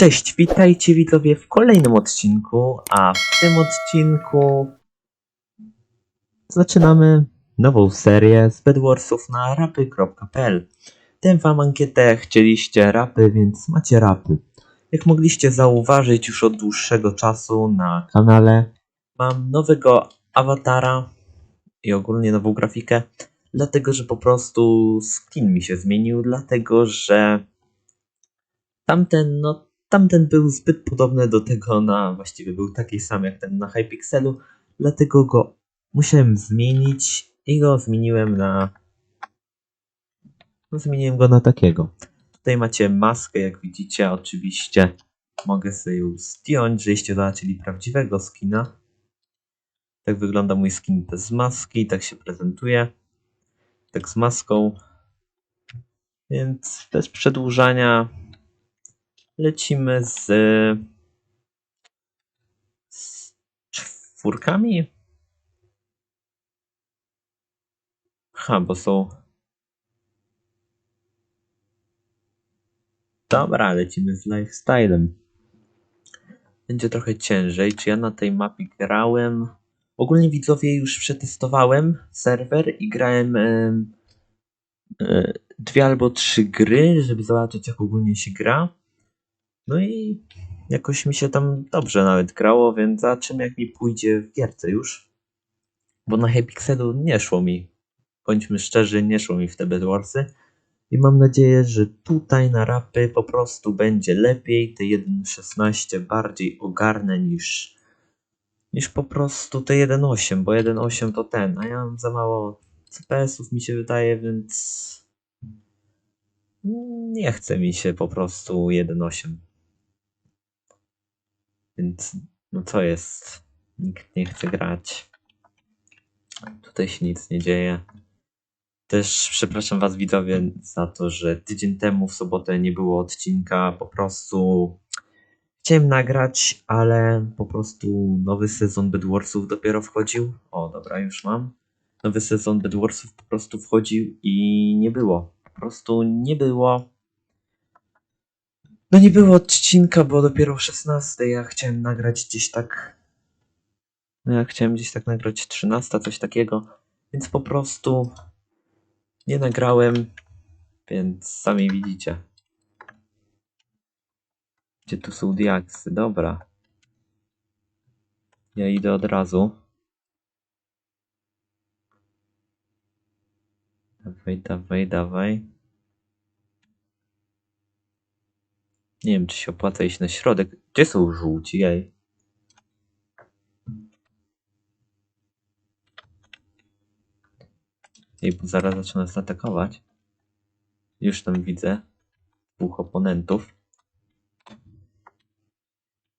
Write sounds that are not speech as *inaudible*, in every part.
Cześć, witajcie widzowie w kolejnym odcinku, a w tym odcinku zaczynamy nową serię z Bedwarsów na rapy.pl. Dałem wam ankietę, chcieliście rapy, więc macie rapy. Jak mogliście zauważyć już od dłuższego czasu na kanale, mam nowego awatara i ogólnie nową grafikę, dlatego że po prostu skin mi się zmienił, dlatego że tamten, no tamten był zbyt podobny do tego na, właściwie był taki sam jak ten na Hypixelu, dlatego go musiałem zmienić i go zmieniłem na, no zmieniłem go na takiego. Tutaj macie maskę, jak widzicie, oczywiście mogę sobie ją zdjąć, żeście zobaczyli prawdziwego skina. Tak wygląda mój skin bez maski, tak się prezentuje. Tak z maską. Więc bez przedłużania lecimy z, z czwórkami. Ha, bo są. Dobra, lecimy z lifestylem. Będzie trochę ciężej. Czy ja na tej mapie grałem? Ogólnie widzowie już przetestowałem serwer i grałem em, e, dwie albo trzy gry, żeby zobaczyć jak ogólnie się gra. No i jakoś mi się tam dobrze nawet grało, więc zobaczymy jak mi pójdzie w gierce już. Bo na Hypixelu nie szło mi, bądźmy szczerzy, nie szło mi w te Bedwarsy. I mam nadzieję, że tutaj na rapy po prostu będzie lepiej, te 1.16 bardziej ogarnę niż, niż po prostu te 1.8, bo 1.8 to ten, a ja mam za mało CPS-ów mi się wydaje, więc nie chce mi się po prostu 1.8. Więc no co jest? Nikt nie chce grać. Tutaj się nic nie dzieje. Też przepraszam Was widzowie za to, że tydzień temu w sobotę nie było odcinka. Po prostu chciałem nagrać, ale po prostu nowy sezon Bedwarsów dopiero wchodził. O, dobra, już mam. Nowy sezon Bedwarsów po prostu wchodził i nie było. Po prostu nie było. No nie było odcinka, bo dopiero o 16 ja chciałem nagrać gdzieś tak. No ja chciałem gdzieś tak nagrać 13, coś takiego. Więc po prostu nie nagrałem, więc sami widzicie. Gdzie tu są diaksy? Dobra. Ja idę od razu. Dawaj, dawaj, dawaj. Nie wiem, czy się opłaca iść na środek. Gdzie są żółci? Ej. Ej, bo zaraz zaczyna nas atakować. Już tam widzę dwóch oponentów.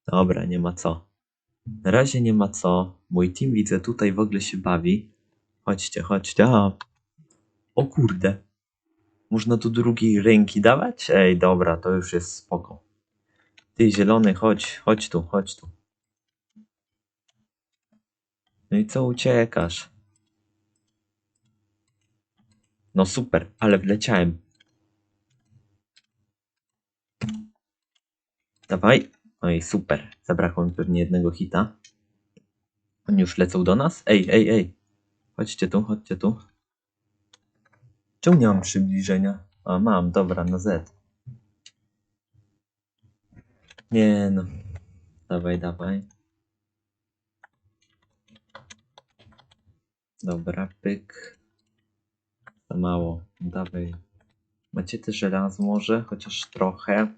Dobra, nie ma co. Na razie nie ma co. Mój team widzę tutaj w ogóle się bawi. Chodźcie, chodźcie. O kurde. Można tu drugiej ręki dawać? Ej, dobra, to już jest spoko. Ty zielony, chodź, chodź tu, chodź tu. No i co uciekasz? No super, ale wleciałem. Dawaj. No i super. Zabrakło mi pewnie jednego hita. Oni już lecą do nas? Ej, ej, ej. Chodźcie tu, chodźcie tu. Czemu nie mam przybliżenia? A, mam, dobra, na Z. Nie no. Dawaj, dawaj. Dobra, pyk. Za mało. Dawaj. Macie też żelazo może? Chociaż trochę.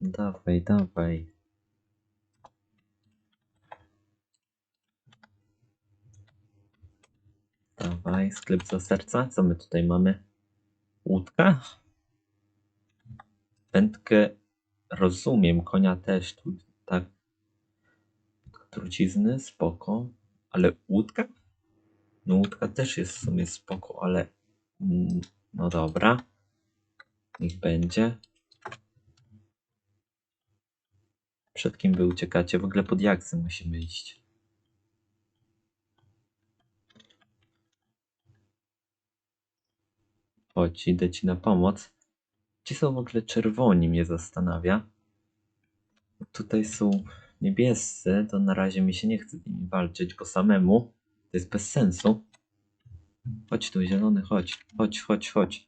Dawaj, dawaj. Dawaj, sklep za serca. Co my tutaj mamy? Łódka? Wędkę rozumiem, konia też tu tak. Trucizny, spoko. Ale łódka? No łódka też jest w sumie spoko, ale mm, no dobra. Niech będzie. Przed kim wy uciekacie? W ogóle pod jaksem musimy iść. Chodź, idę ci na pomoc. Ci są w ogóle czerwoni, mnie zastanawia. Tutaj są niebiescy, to na razie mi się nie chce z nimi walczyć, bo samemu to jest bez sensu. Chodź tu, zielony, chodź. Chodź, chodź, chodź.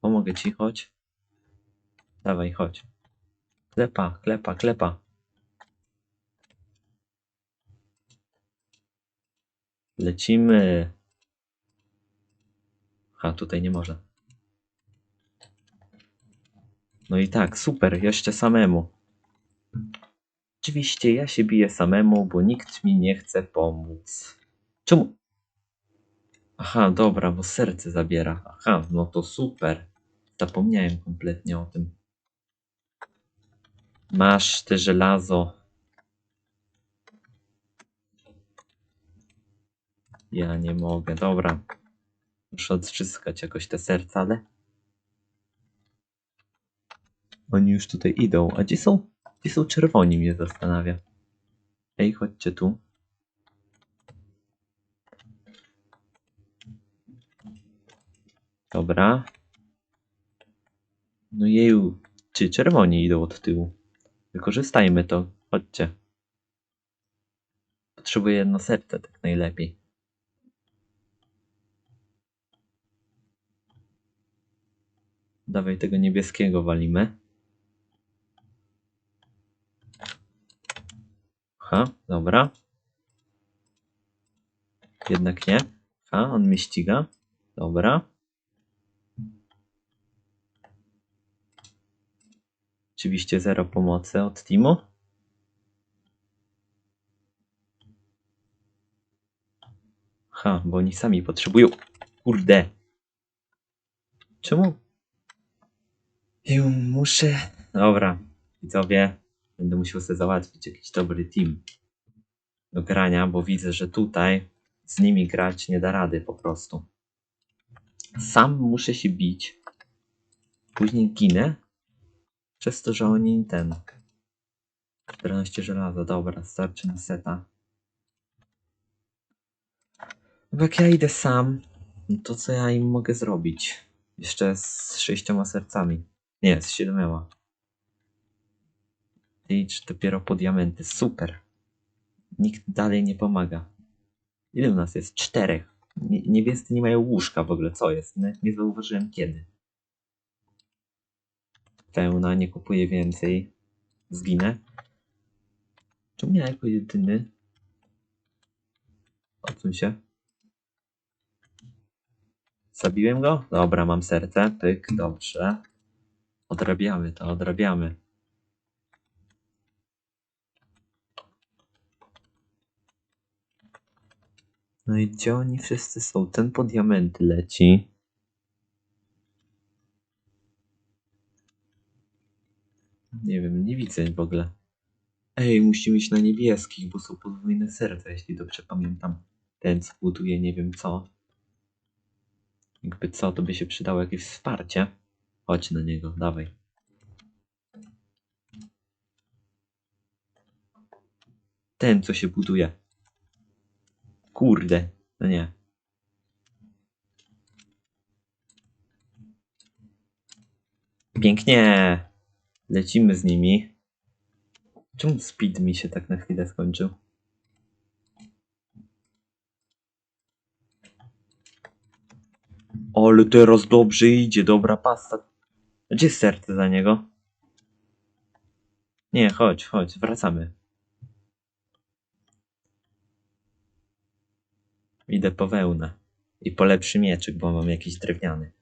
Pomogę ci, chodź. Dawaj, chodź. Klepa, klepa, klepa. Lecimy. A tutaj nie może. No i tak, super, jeszcze samemu. Oczywiście ja się biję samemu, bo nikt mi nie chce pomóc. Czemu? Aha, dobra, bo serce zabiera. Aha, no to super. Zapomniałem kompletnie o tym. Masz te żelazo. Ja nie mogę, dobra. Muszę odzyskać jakoś te serca, ale... Oni już tutaj idą. A gdzie są? Gdzie są czerwoni, mnie zastanawia. Ej, chodźcie tu. Dobra. No jeju, czy czerwoni idą od tyłu? Wykorzystajmy to. Chodźcie. Potrzebuję jedno serce, tak najlepiej. Dawaj tego niebieskiego walimy. Ha, dobra. Jednak nie. Ha, on mnie ściga. Dobra. Oczywiście zero pomocy od teamu. Ha, bo oni sami potrzebują. Kurde. Czemu? Ju, muszę. Dobra, widzowie. Będę musiał sobie załatwić jakiś dobry team do grania, bo widzę, że tutaj z nimi grać nie da rady po prostu. Sam muszę się bić. Później ginę. Przez to, że oni ten. 14 żelaza, dobra, starczy na seta. Bo jak ja idę sam, no to co ja im mogę zrobić? Jeszcze z sześcioma sercami. Nie, z siedmioma. Idź dopiero po diamenty. Super. Nikt dalej nie pomaga. Ile u nas jest? Czterech. Nie, niebiescy nie mają łóżka w ogóle. Co jest? Nie zauważyłem kiedy. Pełna, nie kupuję więcej. Zginę. Czemu ja jako jedyny? Odsuń się. Zabiłem go? Dobra, mam serce. Pyk, dobrze. Odrabiamy to, odrabiamy. No i gdzie oni wszyscy są? Ten po diamenty leci. Nie wiem, nie widzę w ogóle. Ej, musimy iść na niebieskich, bo są podwójne serca, jeśli dobrze pamiętam. Ten co buduje nie wiem co. Jakby co, to by się przydało jakieś wsparcie. Chodź na niego, dawaj. Ten, co się buduje. Kurde, no nie. Pięknie. Lecimy z nimi. Czemu speed mi się tak na chwilę skończył? Ale teraz dobrze idzie, dobra pasta. Gdzie jest serce za niego? Nie, chodź, chodź, wracamy. Idę po wełnę. I po lepszy mieczyk, bo mam jakiś drewniany.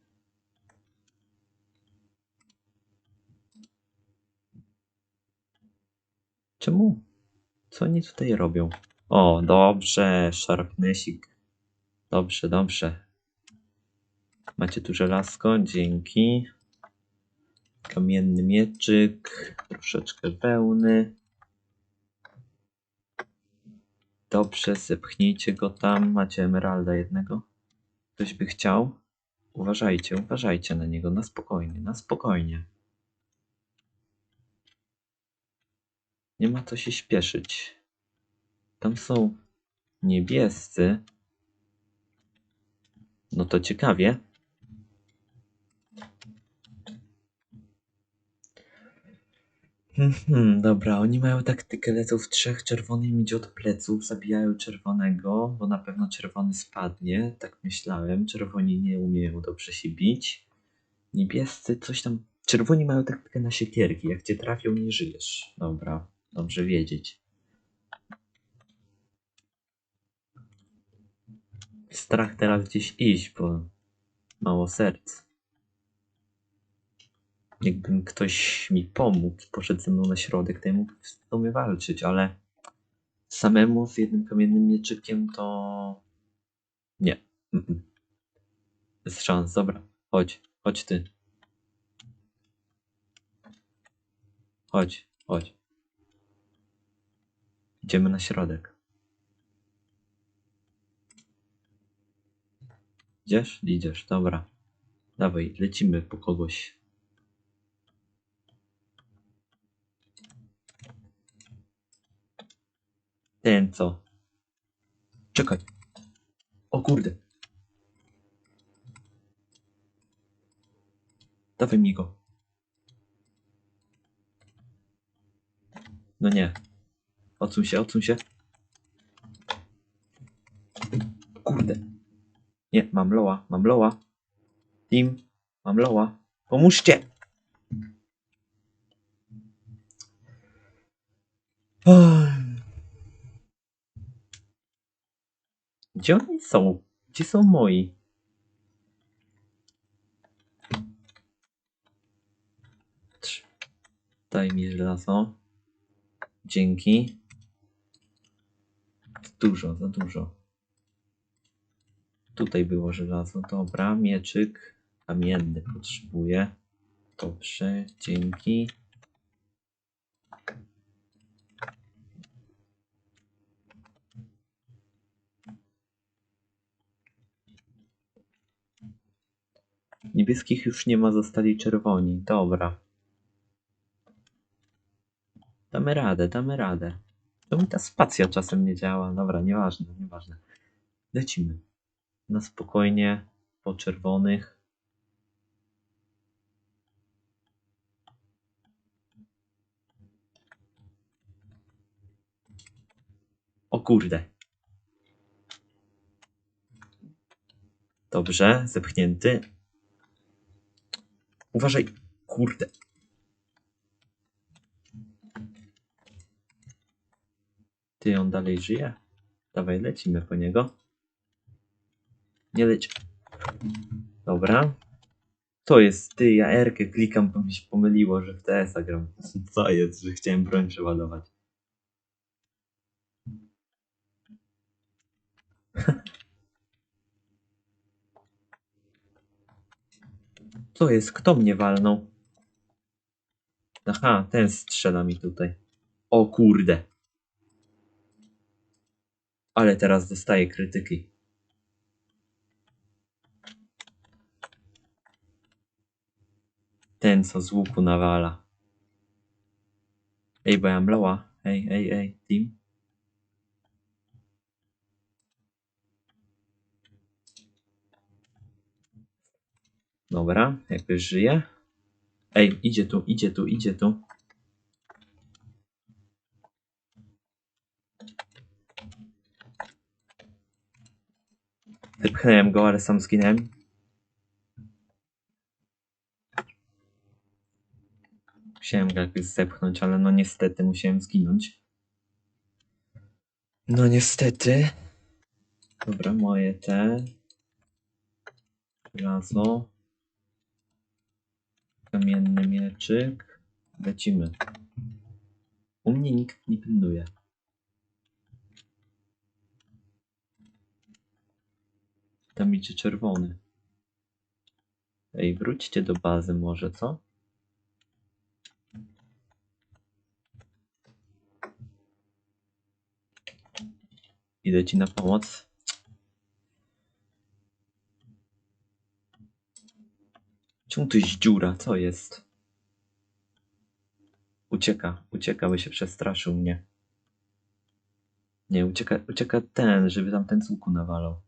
Czemu? Co oni tutaj robią? O, dobrze, sharpnessik. Dobrze, dobrze. Macie tu żelazko, dzięki. Kamienny mieczyk, troszeczkę wełny. Dobrze, zepchnijcie go tam. Macie emeralda jednego. Ktoś by chciał? Uważajcie, uważajcie na niego, na spokojnie, na spokojnie. Nie ma co się śpieszyć. Tam są niebiescy. No to ciekawie. Mhm, dobra, oni mają taktykę, lecą w trzech, czerwony im idzie od pleców, zabijają czerwonego, bo na pewno czerwony spadnie, tak myślałem, czerwoni nie umieją dobrze się bić. Niebiescy coś tam, czerwoni mają taktykę na siekierki, jak cię trafią nie żyjesz. Dobra, dobrze wiedzieć. Strach teraz gdzieś iść, bo mało serc. Jakbym ktoś mi pomógł, poszedł ze mną na środek, to ja mógł w sumie walczyć, ale samemu z jednym kamiennym mieczykiem to... Nie. Bez szans, dobra. Chodź, chodź ty. Chodź, chodź. Idziemy na środek. Idziesz? Idziesz, dobra. Dawaj, lecimy po kogoś. Ten co? Czekaj. O kurde. Dawaj mi go. No nie. Odsuń się, odsuń się. Kurde. Nie, mam loa, mam loa. Team, mam loa. Pomóżcie! Gdzie oni są? Gdzie są moi? Daj mi żelazo. Dzięki. Dużo, za dużo. Tutaj było żelazo. Dobra, mieczyk kamienny potrzebuję. Dobrze, dzięki. Niebieskich już nie ma, zostali czerwoni. Dobra. Damy radę, damy radę. To mi ta spacja czasem nie działa. Dobra, nieważne, nieważne. Lecimy. Na spokojnie, po czerwonych. O kurde. Dobrze, zepchnięty. Uważaj, kurde. Ty, on dalej żyje? Dawaj, lecimy po niego. Nie leć. Dobra. To jest, ty, ja R-kę klikam, bo mi się pomyliło, że w TS-a gram. *laughs* Co jest, że chciałem broń przeładować. Co jest? Kto mnie walnął? Aha, ten strzela mi tutaj. O kurde. Ale teraz dostaję krytyki. Ten co z łuku nawala. Ej, bo ja mam loa. Ej, ej, ej, team. Dobra, jakoś żyje. Ej, idzie tu, idzie tu, idzie tu. Wypchnąłem go, ale sam zginąłem. Musiałem go jakoś zepchnąć, ale no niestety musiałem zginąć. No niestety. Dobra, moje te. Żelazo. Kamienny mieczyk. Lecimy. U mnie nikt nie pilnuje. Tam idzie czerwony. Ej, wróćcie do bazy może, co? Idę ci na pomoc. Czemu tu jest dziura? Co jest? Ucieka, ucieka, by się przestraszył mnie. Nie, ucieka, ucieka ten, żeby tam ten z łuku nawalał.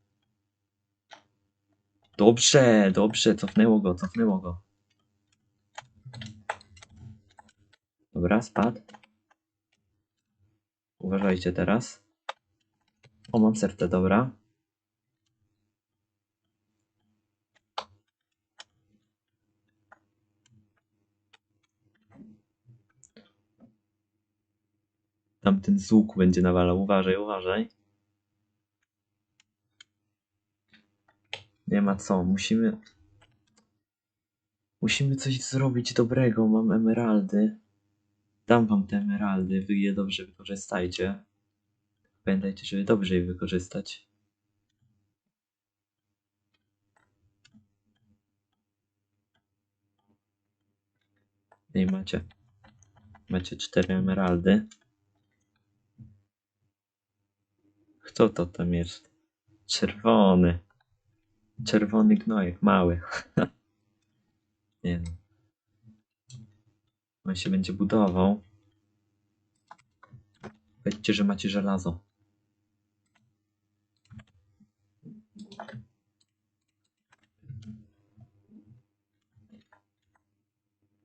Dobrze, dobrze, cofnęło go, cofnęło go. Dobra, spadł. Uważajcie teraz. O, mam serce, dobra. Tamten z łuku będzie nawalał. Uważaj, uważaj. Nie ma co, musimy... Musimy coś zrobić dobrego. Mam emeraldy. Dam wam te emeraldy, wy je dobrze wykorzystajcie. Pamiętajcie, żeby dobrze je wykorzystać. I macie. Macie cztery emeraldy. Kto to tam jest? Czerwony. Czerwony gnojek, mały. *laughs* Nie no. On się będzie budował. Powiedzcie, że macie żelazo.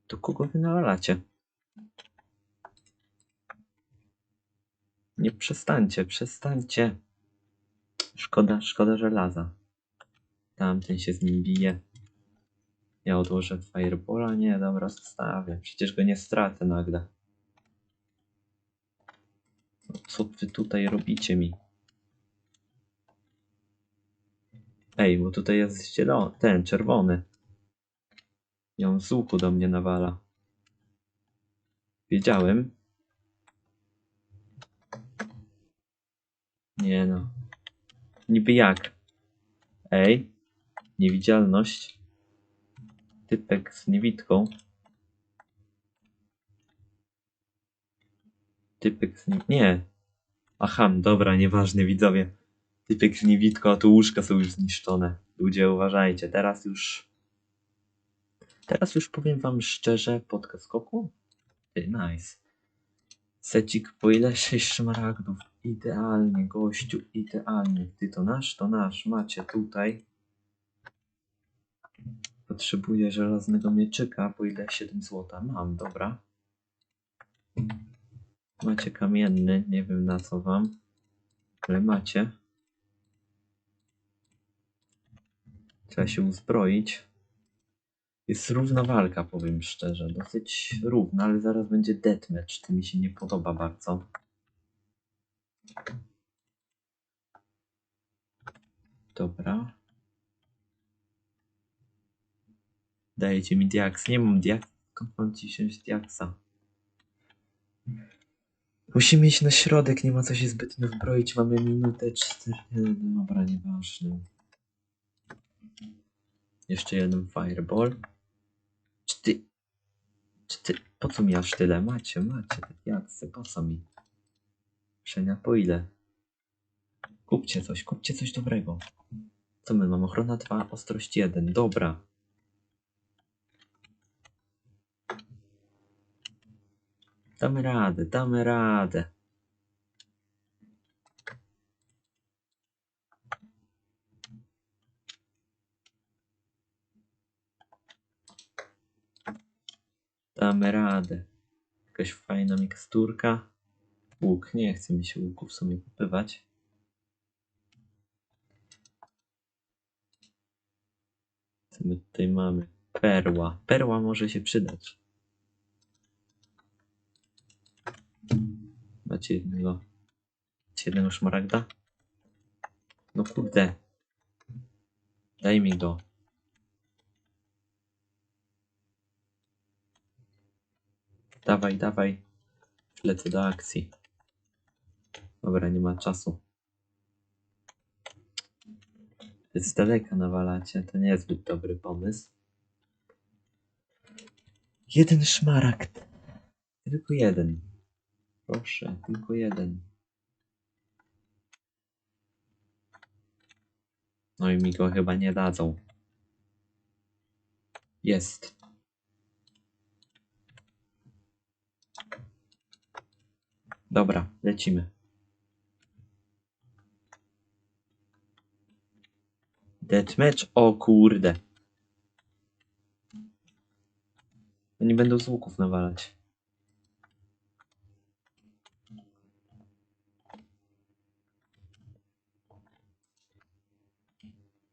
To kogo wy nawalacie? Nie przestańcie, przestańcie. Szkoda, szkoda żelaza. Tamten się z nim bije. Ja odłożę Firebola? Nie, dobra, zostawię. Przecież go nie stracę nagle. Co wy tutaj robicie mi? Ej, bo tutaj jest zielony, ten, czerwony. I on z łuku do mnie nawala. Wiedziałem. Nie no. Niby jak? Ej. Niewidzialność. Typek z niewidką. Typek z nie... Nie. Aha, dobra, nieważne widzowie. Typek z niewidką, a tu łóżka są już zniszczone. Ludzie, uważajcie, teraz już... Teraz już powiem wam szczerze, podcast skoku? Nice. Secik po ile? 6 szmaragdów. Idealnie, gościu, idealnie. Ty to nasz, to nasz. Macie tutaj. Potrzebuję żelaznego mieczyka, po ile 7 złota. Mam, dobra. Macie kamienny, nie wiem na co wam, ale macie. Trzeba się uzbroić. Jest równa walka, powiem szczerze. Dosyć równa, ale zaraz będzie deathmatch. To mi się nie podoba bardzo. Dobra. Dajcie mi diaks. Nie mam diaks. Skąd mam ci wziąć diaksa? Musimy iść na środek, nie ma co się zbytnio zbroić. Mamy minutę cztery. Dobra, nieważne. Jeszcze jeden fireball. Czy ty... Czy ty... Po co mi aż tyle? Macie, macie diaksy. Po co mi? Przenia po ile? Kupcie coś, kupcie coś dobrego. Co my mamy? Ochrona 2, ostrość 1. Dobra. Damy radę, damy radę. Damy radę. Jakaś fajna miksturka. Łuk, nie chce mi się łuku w sumie kupywać. Co my tutaj mamy? Perła. Perła może się przydać. Macie jednego. Macie jednego szmaragda? No kurde. Daj mi go. Dawaj, dawaj. Lecę do akcji. Dobra, nie ma czasu. Z daleka nawalacie, to nie jest zbyt dobry pomysł. Jeden szmaragd. Tylko jeden. Proszę, tylko jeden. No i mi go chyba nie dadzą. Jest. Dobra, lecimy. Deathmatch? O kurde. Oni będą z łuków nawalać.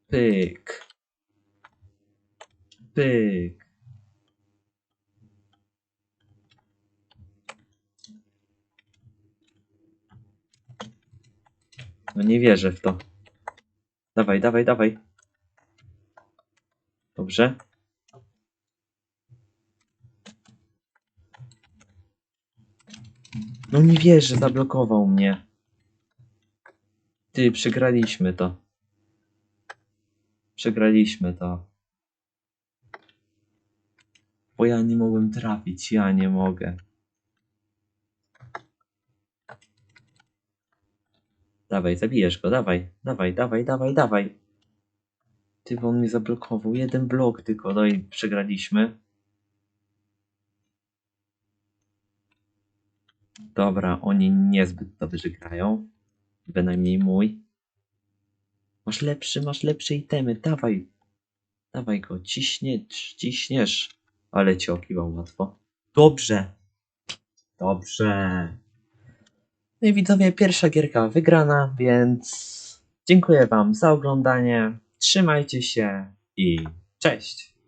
Pyk. Pyk. No nie wierzę w to. Dawaj, dawaj, dawaj. Dobrze. No nie wierzę, zablokował mnie. Ty, przegraliśmy to. Przegraliśmy to. Bo ja nie mogłem trafić, ja nie mogę. Dawaj, zabijesz go, dawaj, dawaj, dawaj, dawaj, dawaj. Ty, bo on mnie zablokował. Jeden blok tylko, no i przegraliśmy. Dobra, oni niezbyt dobrze grają. Bynajmniej mój. Masz lepszy, masz lepsze itemy, dawaj. Dawaj go, ciśniesz, ciśniesz. Ale ci okiwał łatwo. Dobrze. Dobrze. No i widzowie, pierwsza gierka wygrana, więc dziękuję wam za oglądanie. Trzymajcie się i cześć.